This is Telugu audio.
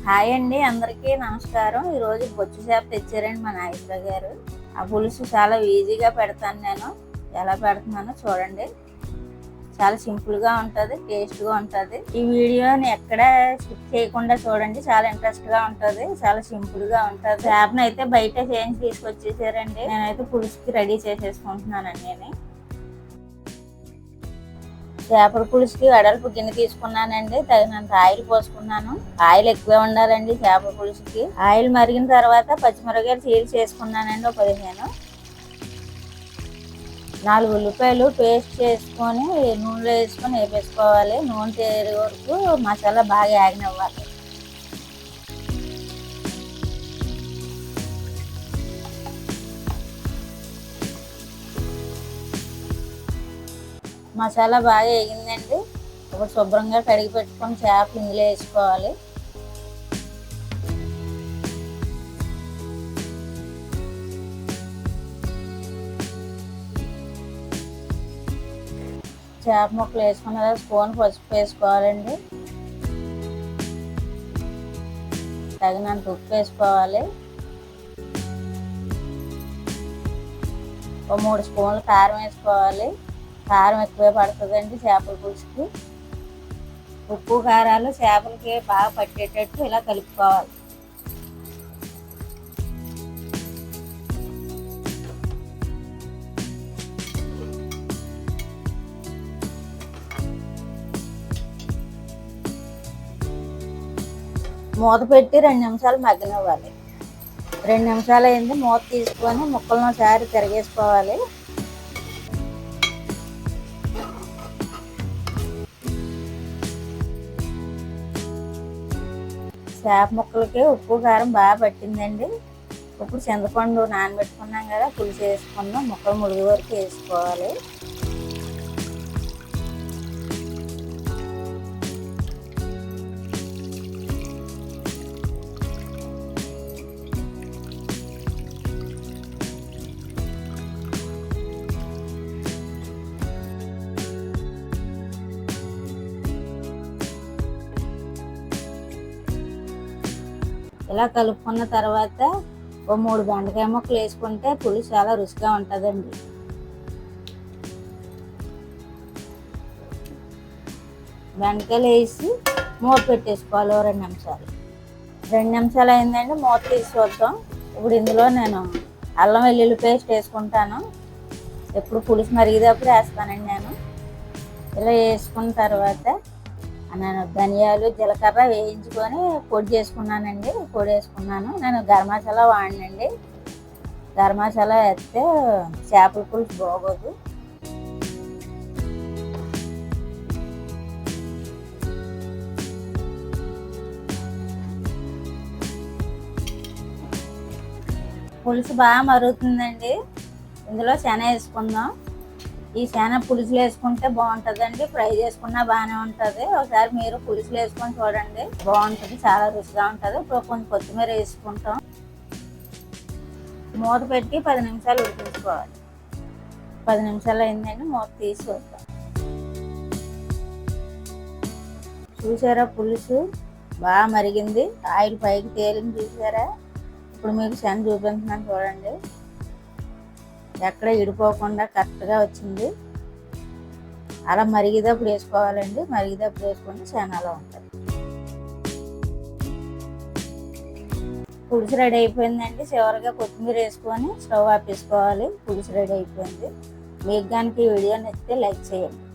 హాయ్ అండి అందరికీ నమస్కారం. ఈరోజు బొచ్చు చేప తెచ్చారండి మా నాగేశ్వర గారు. ఆ పులుసు చాలా ఈజీగా పెడతాను నేను. ఎలా పెడుతున్నానో చూడండి. చాలా సింపుల్గా ఉంటుంది టేస్ట్గా ఉంటుంది. ఈ వీడియోని ఎక్కడ స్కిప్ చేయకుండా చూడండి. చాలా ఇంట్రెస్ట్గా ఉంటుంది చాలా సింపుల్గా ఉంటుంది. చేపను అయితే బయట చేయించి తీసుకొచ్చేసారండి. నేనైతే పులుసుకి రెడీ చేసేసుకుంటున్నానండి నేను. చేపల పులుసుకి వెడల్పు గిన్నె తీసుకున్నానండి. తగినంత ఆయిల్ పోసుకున్నాను. ఆయిల్ ఎక్కువే ఉండాలండి చేపల పులుసుకి. ఆయిల్ మరిగిన తర్వాత పచ్చిమిరపకాయలు చీల్ చేసుకున్నానండి ఒక పదిహేను. నాలుగు ఉల్లిపాయలు పేస్ట్ చేసుకొని నూనెలో వేసుకొని వేపేసుకోవాలి. నూనె తేరే వరకు మసాలా బాగా ఆగినవ్వాలి మసాలా బాగా వేగిందండి. ఇప్పుడు శుభ్రంగా కడిగి పెట్టుకొని చేప ఇందులో వేసుకోవాలి. చేప ముక్కలు వేసుకున్న తర్వాత స్పూన్ పసుపు వేసుకోవాలండి. తగినంత ఉప్పు వేసుకోవాలి. ఒక మూడు స్పూన్లు కారం వేసుకోవాలి. కారం ఎక్కువే పడుతుందండి చేపల పులుసుకి. ఉప్పు కారాలు చేపలకి బాగా పట్టేటట్టు ఇలా కలుపుకోవాలి. మూత పెట్టి రెండు నిమిషాలు మగ్గనివ్వాలి. రెండు నిమిషాలు అయింది మూత తీసుకొని ముక్కలను ఒకసారి తిరగేసుకోవాలి. చేప ముక్కలకి ఉప్పు కారం బాగా పట్టిందండి. ఇప్పుడు చింతపండు నానబెట్టుకున్నాం కదా పులుసు వేసుకున్నాం. ముక్కలు ముడిగి వరకు వేసుకోవాలి. ఇలా కలుపుకున్న తర్వాత ఓ మూడు బెండకాయ ముక్కలు వేసుకుంటే పులుసు చాలా రుచిగా ఉంటుందండి. బెండకాయలు వేసి మూత పెట్టేసుకోవాలి ఓ రెండు నిమిషాలు. రెండు నిమిషాలు అయిందండి మూత తీసి చూద్దాం. ఇప్పుడు ఇందులో నేను అల్లం వెల్లుల్లి పేస్ట్ వేసుకుంటాను. ఎప్పుడు పులుసు మరిగేటప్పుడు వేస్తానండి నేను. ఇలా వేసుకున్న తర్వాత నేను ధనియాలు జీలకర్ర వేయించుకొని పొడి చేసుకున్నానండి. పొడి వేసుకున్నాను. నేను గరం మసాలా వాడినండి. గరం మసాలా వేస్తే చేపల పులుసు బాగోదు. పులుసు బాగా మరుగుతుందండి. ఇందులో శన వేసుకుందాం. ఈ శన పులుసులు వేసుకుంటే బాగుంటుందండి. ఫ్రై చేసుకున్నా బాగానే ఉంటుంది. ఒకసారి మీరు పులుసులు వేసుకొని చూడండి. బాగుంటుంది చాలా రుచిగా ఉంటుంది. ఇప్పుడు కొంచెం కొత్తిమీర వేసుకుంటాం. మూత పెట్టి పది నిమిషాలు ఉడికించుకోవాలి. పది నిమిషాలు అయిందండి మూత తీసి వద్దాం చూసారా పులుసు? బాగా మరిగింది. ఆయిల్ పైకి తేలింది చూసారా? ఇప్పుడు మీకు శని చూపించినాను చూడండి. ఎక్కడ ఇడిపోకుండా కరెక్ట్గా వచ్చింది. అలా మరిగేటప్పుడు వేసుకోవాలండి. మరిగేటప్పుడు వేసుకుంటే చాలా ఉంటుంది పులుసు రెడీ అయిపోయిందండి. చివరిగా కొత్తిమీర వేసుకొని స్టవ్ ఆపేసుకోవాలి. పులుసు రెడీ అయిపోయింది. మీకు కనుక ఈ వీడియో నచ్చితే లైక్ చేయండి.